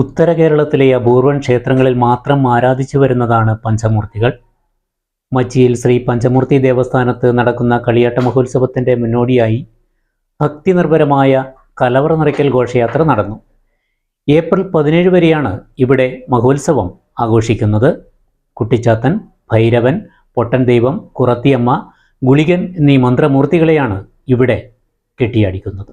ഉത്തര കേരളത്തിലെ അപൂർവൻ ക്ഷേത്രങ്ങളിൽ മാത്രം ആരാധിച്ചു വരുന്നതാണ് പഞ്ചമൂർത്തികൾ. മച്ചിയിൽ ശ്രീ പഞ്ചമൂർത്തി ദേവസ്ഥാനത്ത് നടക്കുന്ന കളിയാട്ട മഹോത്സവത്തിന്റെ മുന്നോടിയായി ഭക്തി നിർഭരമായ കലവറ നിറയ്ക്കൽ ഘോഷയാത്ര നടന്നു. ഏപ്രിൽ പതിനേഴ് വരെയാണ് ഇവിടെ മഹോത്സവം ആഘോഷിക്കുന്നത്. കുട്ടിച്ചാത്തൻ ഭൈരവൻ പൊട്ടൻ ദൈവം കുറത്തിയമ്മ ഗുളികൻ എന്നീ മന്ത്രമൂർത്തികളെയാണ് ഇവിടെ കെട്ടിയാടിക്കുന്നത്.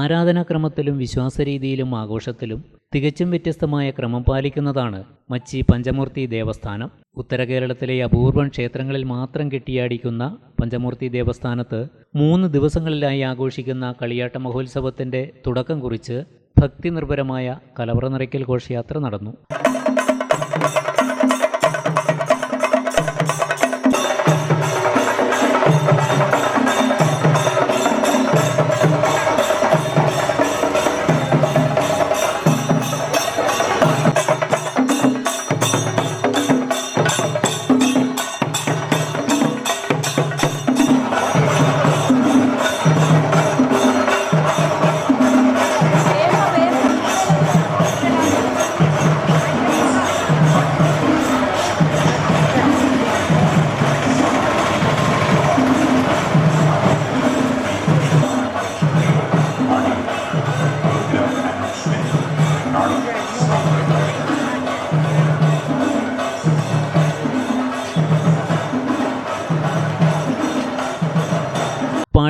ആരാധനാക്രമത്തിലും വിശ്വാസരീതിയിലും ആഘോഷത്തിലും തികച്ചും വ്യത്യസ്തമായ ക്രമം പാലിക്കുന്നതാണ് മച്ചി പഞ്ചമൂർത്തി ദേവസ്ഥാനം. ഉത്തര കേരളത്തിലെ അപൂർവം ക്ഷേത്രങ്ങളിൽ മാത്രം കെട്ടിയാടിക്കുന്ന പഞ്ചമൂർത്തി ദേവസ്ഥാനത്ത് മൂന്ന് ദിവസങ്ങളിലായി ആഘോഷിക്കുന്ന കളിയാട്ട മഹോത്സവത്തിന്റെ തുടക്കം കുറിച്ച് ഭക്തി നിർഭരമായ കലവറ നിറയ്ക്കൽ ഘോഷയാത്ര നടന്നു.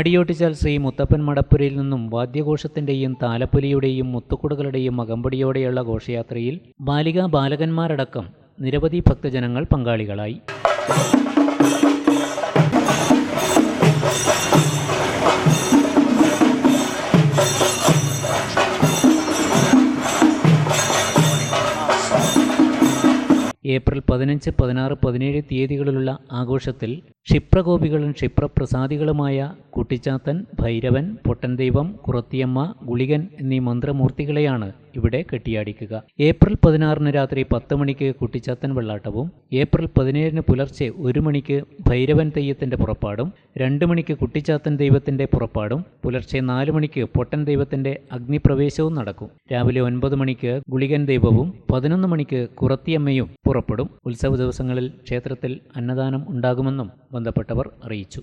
പാടിയോട്ടിച്ചാൽ ശ്രീ മുത്തപ്പൻ മടപ്പുരയിൽ നിന്നും വാദ്യഘോഷത്തിന്റെയും താലപ്പൊലിയുടെയും മുത്തുക്കുടകളുടെയും അകമ്പടിയോടെയുള്ള ഘോഷയാത്രയിൽ ബാലികാ ബാലകന്മാരടക്കം നിരവധി ഭക്തജനങ്ങൾ പങ്കാളികളായി. ഏപ്രിൽ പതിനഞ്ച് പതിനാറ് പതിനേഴ് തീയതികളിലുള്ള ആഘോഷത്തിൽ ക്ഷിപ്രഗോപികളും ക്ഷിപ്രപ്രസാദികളുമായ കുട്ടിച്ചാത്തൻ ഭൈരവൻ പൊട്ടൻദൈവം കുറത്തിയമ്മ ഗുളികൻ എന്നീ മന്ത്രമൂർത്തികളെയാണ് ഇവിടെ കെട്ടിയാടിക്കുക. ഏപ്രിൽ പതിനാറിന് രാത്രി പത്ത് മണിക്ക് കുട്ടിച്ചാത്തൻ വെള്ളാട്ടവും ഏപ്രിൽ പതിനേഴിന് പുലർച്ചെ ഒരു മണിക്ക് ഭൈരവൻ തെയ്യത്തിന്റെ പുറപ്പാടും രണ്ട് മണിക്ക് കുട്ടിച്ചാത്തൻ ദൈവത്തിന്റെ പുറപ്പാടും പുലർച്ചെ നാല് മണിക്ക് പൊട്ടൻ ദൈവത്തിന്റെ അഗ്നിപ്രവേശവും നടക്കും. രാവിലെ ഒൻപത് മണിക്ക് ഗുളികൻ ദൈവവും പതിനൊന്ന് മണിക്ക് കുറത്തിയമ്മയും പുറപ്പെടും. ഉത്സവ ദിവസങ്ങളിൽ ക്ഷേത്രത്തിൽ അന്നദാനം ഉണ്ടാകുമെന്നും ബന്ധപ്പെട്ടവർ അറിയിച്ചു.